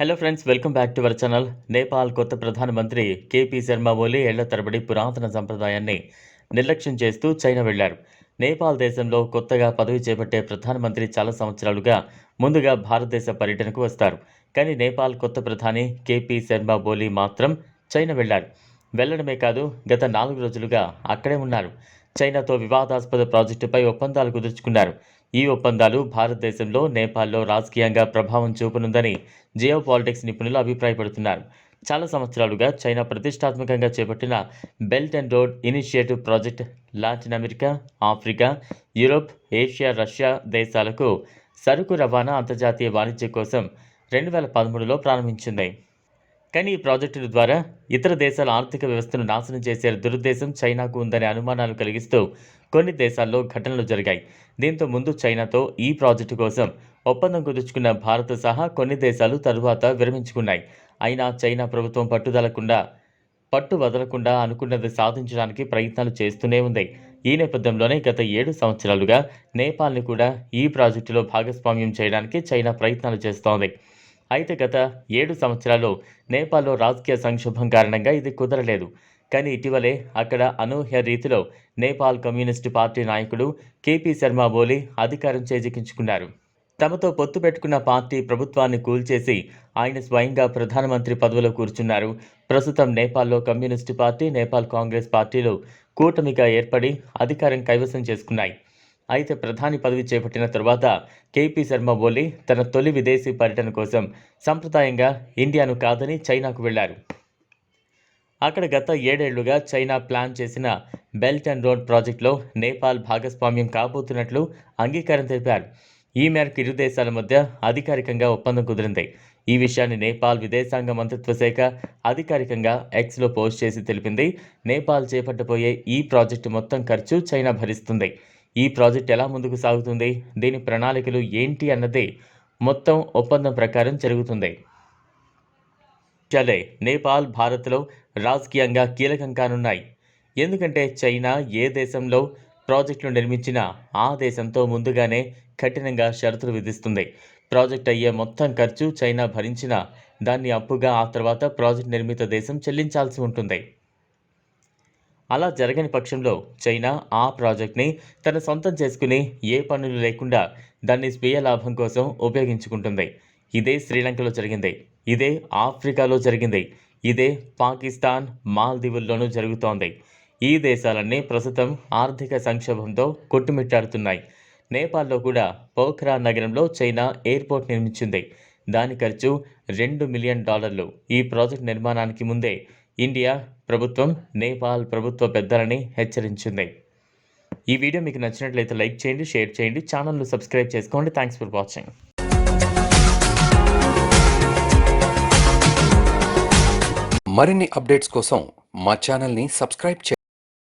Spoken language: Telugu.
Hello friends welcome back to our channel Nepal కొత్త ప్రధానమంత్రి కేపీ శర్మ ఓలీ ఏళ్ళ తరబడి పురాతన సంప్రదాయాన్ని నిర్లక్ష్యం చేస్తూ చైనా వెళ్ళారు. నేపాల్ దేశంలో కొత్తగా పదవి చేపట్టే ప్రధానమంత్రి చాలా సంవత్సరాలుగా ముందుగా భారతదేశ పర్యటనకు వస్తారు. కానీ నేపాల్ కొత్త ప్రధాని కేపీ శర్మ ఓలీ మాత్రం చైనా వెళ్ళారు. వెళ్ళడమే కాదు గత నాలుగు రోజులుగా అక్కడే ఉన్నారు. చైనాతో వివాదాస్పద ప్రాజెక్టుపై ఒప్పందాలు కుదుర్చుకున్నారు. ఈ ఒప్పందాలు భారతదేశంలో నేపాల్లో రాజకీయంగా ప్రభావం చూపనుందని జియో పాలిటిక్స్ నిపుణులు అభిప్రాయపడుతున్నారు. చాలా సంవత్సరాలుగా చైనా ప్రతిష్టాత్మకంగా చేపట్టిన belt and road initiative project Latin America Africa Europe Asia Russia దేశాలకు సరుకు రవాణా అంతర్జాతీయ వాణిజ్యం కోసం రెండు వేల పదమూడులో ప్రారంభించింది. కానీ ఈ ప్రాజెక్టుల ద్వారా ఇతర దేశాల ఆర్థిక వ్యవస్థను నాశనం చేసే దురుద్దేశం చైనాకు ఉందనే అనుమానాలు కలిగిస్తూ కొన్ని దేశాల్లో ఘటనలు జరిగాయి. దీంతో ముందు చైనాతో ఈ ప్రాజెక్టు కోసం ఒప్పందం కుదుర్చుకున్న భారత్ సహా కొన్ని దేశాలు తరువాత విరమించుకున్నాయి. అయినా చైనా ప్రభుత్వం పట్టుదలకుండా పట్టు వదలకుండా అనుకున్నది సాధించడానికి ప్రయత్నాలు చేస్తూనే ఉంది. ఈ నేపథ్యంలోనే గత ఏడు సంవత్సరాలుగా నేపాల్ని కూడా ఈ ప్రాజెక్టులో భాగస్వామ్యం చేయడానికి చైనా ప్రయత్నాలు చేస్తోంది. అయితే గత ఏడు సంవత్సరాల్లో నేపాల్లో రాజకీయ సంక్షోభం కారణంగా ఇది కుదరలేదు. కానీ ఇటీవలే అక్కడ అనూహ్య రీతిలో నేపాల్ కమ్యూనిస్టు పార్టీ నాయకుడు కేపీ శర్మ ఓలీ అధికారం చేజిక్కించుకున్నారు. తమతో పొత్తు పెట్టుకున్న పార్టీ ప్రభుత్వాన్ని కూల్చేసి ఆయన స్వయంగా ప్రధానమంత్రి పదవిలో కూర్చున్నారు. ప్రస్తుతం నేపాల్లో కమ్యూనిస్టు పార్టీ నేపాల్ కాంగ్రెస్ పార్టీలు కూటమిగా ఏర్పడి అధికారం కైవసం చేసుకున్నాయి. అయితే ప్రధాని పదవి చేపట్టిన తరువాత కేపీ శర్మ ఓలీ తన తొలి విదేశీ పర్యటన కోసం సంప్రదాయంగా ఇండియాను కాదని చైనాకు వెళ్ళారు. అక్కడ గత ఏడేళ్ళుగా చైనా ప్లాన్ చేసిన బెల్ట్ అండ్ రోడ్ ప్రాజెక్టులో నేపాల్ భాగస్వామ్యం కాబోతున్నట్లు అంగీకారం తెలిపారు. ఈ మేరకు ఇరు దేశాల మధ్య అధికారికంగా ఒప్పందం కుదిరింది. ఈ విషయాన్ని నేపాల్ విదేశాంగ మంత్రిత్వ శాఖ అధికారికంగా ఎక్స్లో పోస్ట్ చేసి తెలిపింది. నేపాల్ చేపట్టబోయే ఈ ప్రాజెక్టు మొత్తం ఖర్చు చైనా భరిస్తుంది. ఈ ప్రాజెక్ట్ ఎలా ముందుకు సాగుతుంది? దీని ప్రణాళికలు ఏంటి అన్నది మొత్తం ఒప్పందం ప్రకారం జరుగుతుంది. చలే నేపాల్ భారత్లో రాజకీయంగా కీలకం కానున్నాయి. ఎందుకంటే చైనా ఏ దేశంలో ప్రాజెక్టులు నిర్మించినా ఆ దేశంతో ముందుగానే కఠినంగా షరతులు విధిస్తుంది. ప్రాజెక్ట్ అయ్యే మొత్తం ఖర్చు చైనా భరించినా దాన్ని అప్పుగా ఆ తర్వాత ప్రాజెక్ట్ నిర్మిత దేశం చెల్లించాల్సి ఉంటుంది. అలా జరగని పక్షంలో చైనా ఆ ప్రాజెక్ట్ని తన సొంతం చేసుకుని ఏ పనులు లేకుండా దాన్ని స్వీయ లాభం కోసం ఉపయోగించుకుంటుంది. ఇదే శ్రీలంకలో జరిగింది. ఇదే ఆఫ్రికాలో జరిగింది. ఇదే పాకిస్తాన్ మాల్దీవుల్లోనూ జరుగుతోంది. ఈ దేశాలన్నీ ప్రస్తుతం ఆర్థిక సంక్షోభంతో కొట్టుమిట్టాడుతున్నాయి. నేపాల్లో కూడా పోఖ్రా నగరంలో చైనా ఎయిర్పోర్ట్ నిర్మించింది. దాని ఖర్చు రెండు మిలియన్ డాలర్లు. ఈ ప్రాజెక్ట్ నిర్మాణానికి ముందే ఇండియా ప్రభుత్వం నేపాల్ ప్రభుత్వ పెద్దలని హెచ్చరించింది. ఈ వీడియో మీకు నచ్చినట్లయితే లైక్ చేయండి షేర్ చేయండి ఛానల్ను సబ్స్క్రైబ్ చేసుకోండి. థ్యాంక్స్ ఫర్ వాచింగ్ మరిన్ని అప్డేట్స్ కోసం మా ఛానల్ని సబ్స్క్రైబ్ చేయండి.